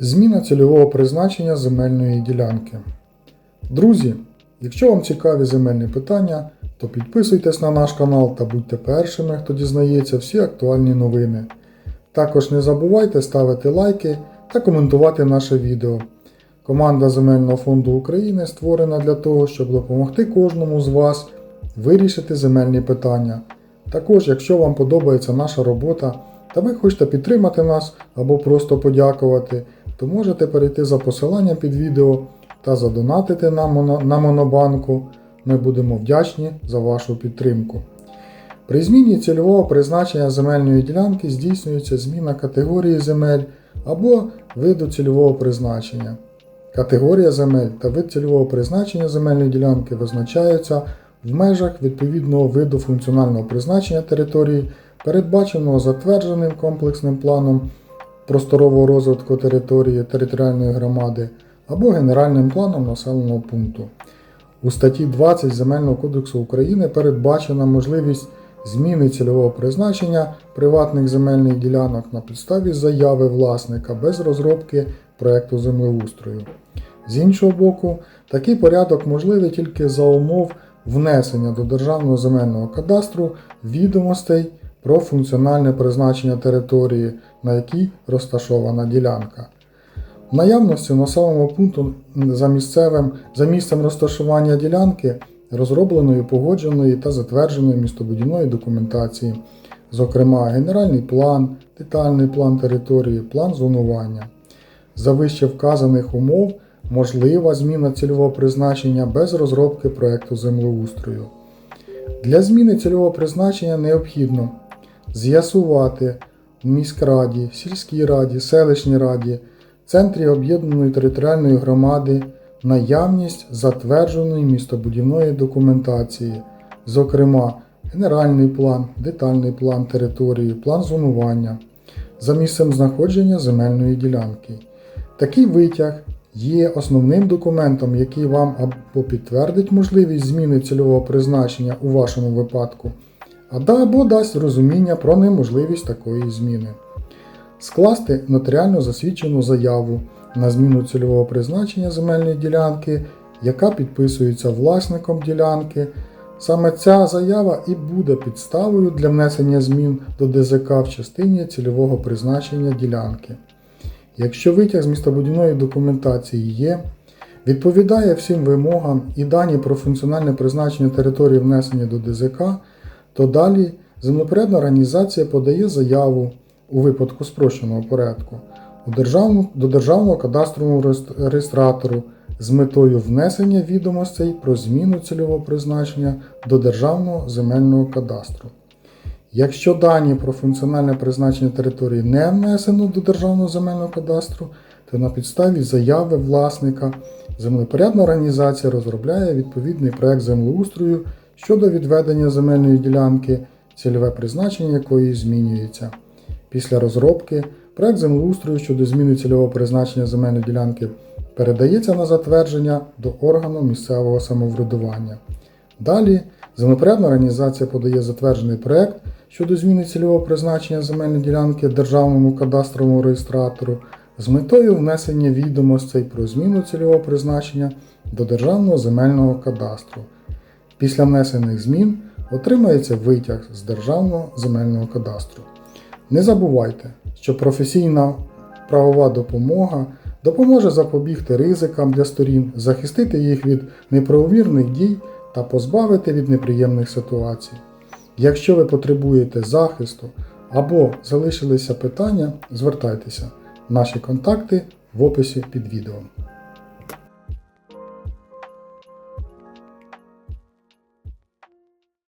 Зміна цільового призначення земельної ділянки. Друзі, якщо вам цікаві земельні питання, то підписуйтесь на наш канал та будьте першими, хто дізнається всі актуальні новини. Також не забувайте ставити лайки та коментувати наше відео. Команда Земельного фонду України створена для того, щоб допомогти кожному з вас вирішити земельні питання. Також, якщо вам подобається наша робота та ви хочете підтримати нас або просто подякувати, то можете перейти за посиланням під відео та задонатити на, моно- на Монобанку. Ми будемо вдячні за вашу підтримку. При зміні цільового призначення земельної ділянки здійснюється зміна категорії земель або виду цільового призначення. Категорія земель та вид цільового призначення земельної ділянки визначаються в межах відповідного виду функціонального призначення території, передбаченого затвердженим комплексним планом просторового розвитку території територіальної громади або генеральним планом населеного пункту. У статті 20 Земельного кодексу України передбачена можливість зміни цільового призначення приватних земельних ділянок на підставі заяви власника без розробки проекту землеустрою. З іншого боку, такий порядок можливий тільки за умов внесення до Державного земельного кадастру відомостей про функціональне призначення території, на якій розташована ділянка. В наявності населеного пункту за, місцевим, за місцем розташування ділянки розробленої, погодженої та затвердженої містобудівної документації, зокрема генеральний план, детальний план території, план зонування. За вище вказаних умов можлива зміна цільового призначення без розробки проекту землеустрою. Для зміни цільового призначення необхідно з'ясувати в міськраді, сільській раді, селищній раді, центрі об'єднаної територіальної громади наявність затвердженої містобудівної документації, зокрема генеральний план, детальний план території, план зонування за місцем знаходження земельної ділянки. Такий витяг є основним документом, який вам або підтвердить можливість зміни цільового призначення у вашому випадку, або дасть розуміння про неможливість такої зміни. Скласти нотаріально засвідчену заяву на зміну цільового призначення земельної ділянки, яка підписується власником ділянки. Саме ця заява і буде підставою для внесення змін до ДЗК в частині цільового призначення ділянки. Якщо витяг з містобудівної документації є, відповідає всім вимогам і дані про функціональне призначення території внесення до ДЗК, то далі землепорядна організація подає заяву у випадку спрощеного порядку до Державного кадастрового реєстратору з метою внесення відомостей про зміну цільового призначення до Державного земельного кадастру. Якщо дані про функціональне призначення території не внесено до Державного земельного кадастру, то на підставі заяви власника землепорядна організація розробляє відповідний проект землеустрою щодо відведення земельної ділянки, цільове призначення якої змінюється. Після розробки проект землеустрою щодо зміни цільового призначення земельної ділянки передається на затвердження до органу місцевого самоврядування. Далі землепорядна організація подає затверджений проект щодо зміни цільового призначення земельної ділянки Державному кадастровому реєстратору з метою внесення відомостей про зміну цільового призначення до Державного земельного кадастру. Після внесених змін отримається витяг з Державного земельного кадастру. Не забувайте, що професійна правова допомога допоможе запобігти ризикам для сторін, захистити їх від неправомірних дій та позбавити від неприємних ситуацій. Якщо ви потребуєте захисту або залишилися питання, звертайтеся. Наші контакти в описі під відео.